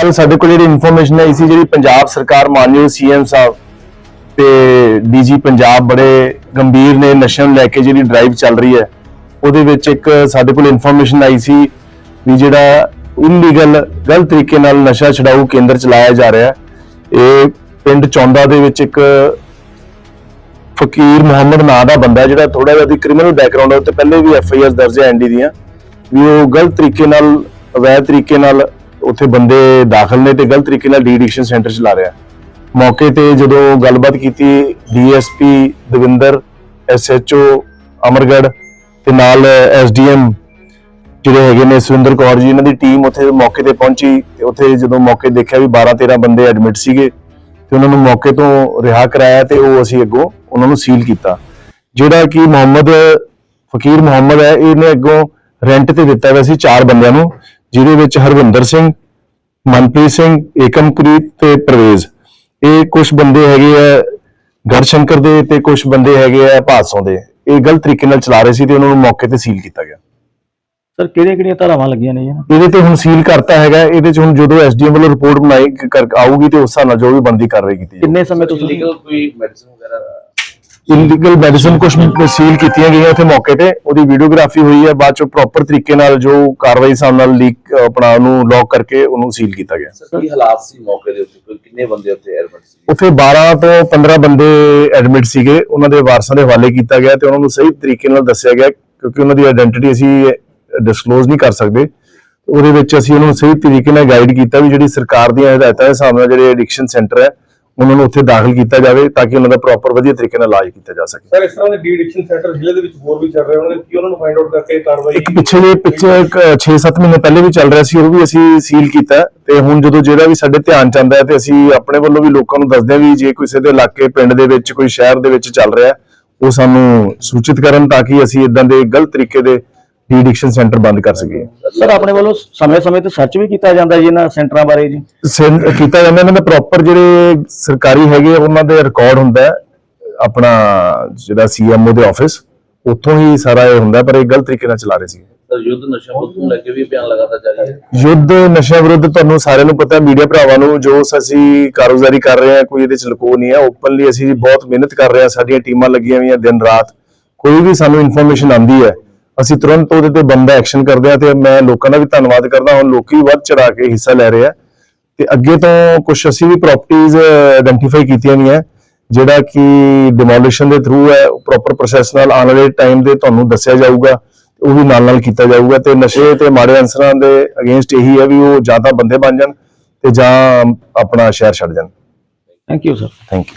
ਕੱਲ ਸਾਡੇ ਕੋਲ ਜਿਹੜੀ ਇਨਫੋਰਮੇਸ਼ਨ ਆਈ ਸੀ ਜਿਹੜੀ ਪੰਜਾਬ ਸਰਕਾਰ ਮਾਨਯੋਗ ਸੀਐਮ ਸਾਹਿਬ ਤੇ ਡੀਜੀ ਪੰਜਾਬ ਬੜੇ ਗੰਭੀਰ ਨੇ ਨਸ਼ਿਆਂ ਨੂੰ ਲੈ ਕੇ ਜਿਹੜੀ ਡਰਾਈਵ ਚੱਲ ਰਹੀ ਹੈ, ਉਹਦੇ ਵਿੱਚ ਇੱਕ ਸਾਡੇ ਕੋਲ ਇਨਫੋਰਮੇਸ਼ਨ ਆਈ ਸੀ ਵੀ ਜਿਹੜਾ ਇਲੀਗਲ ਗਲਤ ਤਰੀਕੇ ਨਾਲ ਨਸ਼ਾ ਛਡਾਊ ਕੇਂਦਰ ਚਲਾਇਆ ਜਾ ਰਿਹਾ ਇਹ ਪਿੰਡ ਚੌਂਦਾ ਦੇ ਵਿੱਚ ਇੱਕ ਫਕੀਰ ਮੁਹੰਮਦ ਨਾਂ ਦਾ ਬੰਦਾ ਜਿਹੜਾ ਥੋੜਾ ਜਿਹਾ ਦੀ ਕ੍ਰਿਮੀਨਲ ਬੈਕਗ੍ਰਾਉਂਡ ਹੈ, ਉਹ ਤੇ ਪਹਿਲੇ ਵੀ ਐਫ ਆਈ ਆਰ ਦਰਜ ਹੈ ਐਨਡੀ ਦੀਆਂ, ਵੀ ਉਹ ਗਲਤ ਤਰੀਕੇ ਨਾਲ, ਅਵੈਧ ਤਰੀਕੇ ਨਾਲ ਉੱਥੇ ਬੰਦੇ ਦਾਖਲ ਨੇ ਤੇ ਗਲਤ ਤਰੀਕੇ ਨਾਲ ਡੀ ਐਡਿਕਸ਼ਨ ਸੈਂਟਰ ਚਲਾ ਰਿਹਾ। ਮੌਕੇ ਤੇ ਜਦੋਂ ਗੱਲਬਾਤ ਕੀਤੀ ਡੀਐਸਪੀ ਦਵਿੰਦਰ ਐਸਐਚਓ ਅਮਰਗੜ ਤੇ ਨਾਲ ਐਸਡੀਐਮ ਜਿਹੜੇ ਹੈਗੇ ਨੇ ਸੁਰਿੰਦਰ ਕੌਰ ਜੀ, ਇਹਨਾਂ ਦੀ ਟੀਮ ਉੱਥੇ ਮੌਕੇ ਤੇ ਪਹੁੰਚੀ ਤੇ ਉੱਥੇ ਜਦੋਂ ਮੌਕੇ ਦੇਖਿਆ ਵੀ 12 13 ਬੰਦੇ ਐਡਮਿਟ ਸੀਗੇ, ਤੇ ਉਹਨਾਂ ਨੂੰ ਮੌਕੇ ਤੋਂ ਰਿਹਾ ਕਰਾਇਆ ਤੇ ਉਹ ਅਸੀਂ ਅੱਗੋਂ ਉਹਨਾਂ ਨੂੰ ਸੀਲ ਕੀਤਾ। ਜਿਹੜਾ ਕਿ ਮੁਹੰਮਦ, ਫਕੀਰ ਮੁਹੰਮਦ ਹੈ, ਇਹਨੇ ਅੱਗੋਂ ਰੈਂਟ ਤੇ ਦਿੱਤਾ ਹੋਇਆ ਸੀ ਚਾਰ ਬੰਦਿਆਂ ਨੂੰ। ਜਿਹਦੇ ਵਿੱਚ ਹਰਵਿੰਦਰ ਸਿੰਘ ਮਨਪ੍ਰੀਤ ਸਿੰਘ ਏਕਮਪ੍ਰੀਤ ਤੇ ਪ੍ਰਵੇਜ਼। ਇਹ ਕੁਝ ਬੰਦੇ ਹੈਗੇ ਆ ਗੜਸ਼ੰਕਰ ਦੇ ਤੇ ਕੁਝ ਬੰਦੇ ਹੈਗੇ ਆ ਭਾਸੋਂ ਦੇ। ਇਹ ਗਲਤ ਤਰੀਕੇ ਨਾਲ ਚਲਾ ਰਹੇ ਸੀ ਤੇ ਉਹਨਾਂ ਨੂੰ ਮੌਕੇ ਤੇ ਸੀਲ ਕੀਤਾ ਗਿਆ। ਸਰ ਕਿਹੜੀਆਂ ਕਿਹੜੀਆਂ ਧਾਰਾਵਾਂ ਲੱਗੀਆਂ ਨੇ ਜੀ? ਇਹਦੇ ਤੇ ਹੁਣ ਸੀਲ ਕਰਤਾ ਹੈਗਾ। ਇਹਦੇ ਚ ਹੁਣ ਜਦੋਂ ਐਸਡੀਐਮ ਵੱਲੋਂ ਰਿਪੋਰਟ ਬਣਾਈ ਕਰ ਆਊਗੀ ਤੇ ਉਸ ਹਿਸਾਬ ਨਾਲ ਜੋ ਵੀ ਬੰਦੀ ਕਾਰਵਾਈ ਕੀਤੀ ਜਾਊਗੀ। ਕਿੰਨੇ ਸਮੇਂ ਤੋਂ ਲੀਗਲ ਕੋਈ ਮੈਡੀਸਨ ਵਗੈਰਾ ਇਲੀਗਲ ਮੈਡੀਸਨ ਕੁਝ ਸੀਲ ਕੀਤੀਆਂ ਗਈਆਂ ਉੱਥੇ ਮੌਕੇ ਤੇ। ਉਹਦੀ ਵੀਡੀਓਗ੍ਰਾਫੀ ਹੋਈ ਹੈ ਬਾਅਦ ਚ ਪ੍ਰੋਪਰ ਤਰੀਕੇ ਨਾਲ ਜੋ ਕਾਰਵਾਈ ਹਿਸਾਬ ਨਾਲ ਲੀਕ ਆਪਣਾ ਉਹਨੂੰ ਲੌਕ ਕਰਕੇ ਉਹਨੂੰ ਸੀਲ ਕੀਤਾ ਗਿਆ। ਸਰ ਕੀ ਹਾਲਾਤ ਸੀ ਮੌਕੇ ਦੇ ਉੱਤੇ? ਕਿੰਨੇ ਬੰਦੇ ਉੱਥੇ ਐਡਮਿਟ ਸੀ ਉੱਥੇ 12 ਤੋਂ 15 ਬੰਦੇ ਐਡਮਿਟ ਸੀਗੇ। ਉਹਨਾਂ ਦੇ ਵਾਰਸਾਂ ਦੇ ਹਵਾਲੇ ਕੀਤਾ ਗਿਆ ਤੇ ਉਹਨਾਂ ਨੂੰ ਸਹੀ ਤਰੀਕੇ ਨਾਲ ਦੱਸਿਆ ਗਿਆ ਕਿਉਂਕਿ ਉਹਨਾਂ ਦੀ ਆਇਡੈਂਟੀਟੀ ਅਸੀਂ ਡਿਸਕਲੋਜ਼ ਨਹੀਂ ਕਰ ਸਕਦੇ। ਉਹਦੇ ਵਿੱਚ ਅਸੀਂ ਉਹਨਾਂ ਨੂੰ ਸਹੀ ਤਰੀਕੇ ਨਾਲ ਗਾਈਡ ਕੀਤਾ ਵੀ ਜਿਹੜੀ ਸਰਕਾਰ ਦੀਆਂ ਹਦਾਇਤਾਂ ਦੇ ਹਿਸਾਬ ਨਾਲ ਜਿਹੜੇ ਐਡਿਕਸ਼ਨ ਸੈਂਟਰ ਹੈ ਉਹਨਾਂ ਨੂੰ ਉੱਥੇ ਦਾਖਲ ਕੀਤਾ ਜਾਵੇ ਤਾਂ ਕਿ ਉਹਨਾਂ ਦਾ ਪ੍ਰੋਪਰ ਵਧੀਆ ਤਰੀਕੇ ਨਾਲ ਇਲਾਜ ਕੀਤਾ ਜਾ ਸਕੇ। ਸਰ ਇਸ ਤਰ੍ਹਾਂ ਦੇ ਡੀ ਐਡਿਕਸ਼ਨ ਸੈਂਟਰ ਜ਼ਿਲ੍ਹੇ ਦੇ ਵਿੱਚ ਹੋਰ ਵੀ ਚੱਲ ਰਹੇ ਉਹਨਾਂ ਕੀ ਉਹਨਾਂ ਨੂੰ ਫਾਈਂਡ ਆਊਟ ਕਰਕੇ ਕਾਰਵਾਈ ਇੱਕ ਪਿਛਲੇ ਪਿੱਛੇ 6-7 ਮਹੀਨੇ ਪਹਿਲੇ ਵੀ ਚੱਲ ਰਿਹਾ ਸੀ ਉਹ ਵੀ ਅਸੀਂ ਸੀਲ ਕੀਤਾ। ਤੇ ਹੁਣ ਜਦੋਂ ਜਿਹੜਾ ਵੀ ਸਾਡੇ ਧਿਆਨ ਚ ਆਉਂਦਾ ਹੈ ਤੇ ਅਸੀਂ ਆਪਣੇ ਵੱਲੋਂ ਵੀ ਲੋਕਾਂ ਨੂੰ ਦੱਸਦੇ ਹਾਂ ਵੀ ਜੇ ਕਿਸੇ ਦੇ ਇਲਾਕੇ ਪਿੰਡ ਦੇ ਵਿੱਚ ਕੋਈ ਸ਼ਹਿਰ ਦੇ ਵਿੱਚ ਚੱਲ ਰਿਹਾ ਉਹ ਸਾਨੂੰ ਸੂਚਿਤ ਕਰਨ ਤਾਂ ਕਿ ਅਸੀਂ ਇਦਾਂ ਦੇ ਗਲਤ ਤਰੀਕੇ ਦੇ ਡੀ-ਐਡਿਕਸ਼ਨ ਸੈਂਟਰ ਬੰਦ ਕਰ ਸਕੀਏ। ਸਰ ਆਪਣੇ ਵੱਲੋਂ ਸਮੇਂ-ਸਮੇਂ ਤੇ ਸਰਚ ਵੀ ਕੀਤਾ ਜਾਂਦਾ ਜੀ ਇਹਨਾਂ ਸੈਂਟਰਾਂ ਬਾਰੇ ਜੀ? ਕੀਤਾ ਜਾਂਦਾ ਇਹਨਾਂ ਦਾ ਪ੍ਰੋਪਰ ਜਿਹੜੇ ਸਰਕਾਰੀ ਹੈਗੇ ਆ, ਉਹਨਾਂ ਦੇ ਰਿਕਾਰਡ ਹੁੰਦਾ ਹੈ ਆਪਣਾ ਜਿਹੜਾ ਸੀਐਮਓ ਦੇ ਆਫਿਸ ਉੱਥੋਂ ਹੀ ਸਾਰਾ ਇਹ ਹੁੰਦਾ ਪਰ ਇਹ ਗਲਤ ਤਰੀਕੇ ਨਾਲ ਚਲਾ ਰਹੇ ਸੀ ਸਰ ਯੁੱਧ ਨਸ਼ਾ ਮੁਕਤ ਨੂੰ ਲੈ ਕੇ ਵੀ ਬਿਆਨ ਲਗਾਤਾਰ ਜਾਰੀ ਹੈ। ਯੁੱਧ ਨਸ਼ਾ ਵਿਰੁੱਧ ਤੁਹਾਨੂੰ ਸਾਰਿਆਂ ਨੂੰ ਪਤਾ ਮੀਡੀਆ ਭਰਾਵਾਂ ਨੂੰ ਜੋ ਅਸੀਂ ਕਾਰਗੁਜ਼ਾਰੀ ਕਰ ਰਹੇ ਹਾਂ ਕੋਈ ਇਹਦੇ ਚ ਲੁਕੋ ਨਹੀਂ ਹੈ ਓਪਨਲੀ ਅਸੀਂ ਬਹੁਤ ਮਿਹਨਤ ਕਰ ਰਹੇ ਹਾਂ ਸਾਡੀਆਂ ਟੀਮਾਂ ਲੱਗੀਆਂ ਹੋਈਆਂ ਦਿਨ ਰਾਤ ਕੋਈ ਵੀ ਸਾਨੂੰ ਇਨਫੋਰਮੇਸ਼ਨ ਆਂਦੀ ਹੈ ਅਸੀਂ ਤੁਰੰਤ ਉਹਦੇ ਤੇ ਬੰਦਾ ਐਕਸ਼ਨ ਕਰਦੇ ਹਾਂ ਤੇ ਮੈਂ ਲੋਕਾਂ ਦਾ ਵੀ ਧੰਨਵਾਦ ਕਰਦਾ ਹੁਣ ਲੋਕੀ ਵੱਧ ਚੜਾ ਕੇ ਹਿੱਸਾ ਲੈ ਰਹੇ ਆ। ਤੇ ਅੱਗੇ ਤੋਂ ਕੁਝ ਅਸੀਂ ਵੀ ਪ੍ਰਾਪਰਟੀਆਂ ਆਇਡੈਂਟੀਫਾਈ ਕੀਤੀਆਂ ਹੋਈਆਂ ਜਿਹੜਾ ਕਿ ਡਿਮੋਲੀਸ਼ਨ ਦੇ ਥਰੂ ਹੈ ਪ੍ਰੋਪਰ ਪ੍ਰੋਸੈਸ ਨਾਲ ਆਉਣ ਵਾਲੇ ਟਾਈਮ ਦੇ ਤੁਹਾਨੂੰ ਦੱਸਿਆ ਜਾਊਗਾ ਉਹ ਵੀ ਨਾਲ ਨਾਲ ਕੀਤਾ ਜਾਊਗਾ ਤੇ ਨਸ਼ੇ ਤੇ ਮਾੜੇ ਅਨਸਰਾਂ ਦੇ ਅਗੇਂਸਟ ਇਹੀ ਹੈ ਵੀ ਉਹ ਜਾਂ ਤਾਂ ਬੰਦੇ ਬਣ ਜਾਣ ਤੇ ਜਾਂ ਆਪਣਾ ਸ਼ਹਿਰ ਛੱਡ ਜਾਣ। Thank you sir thank you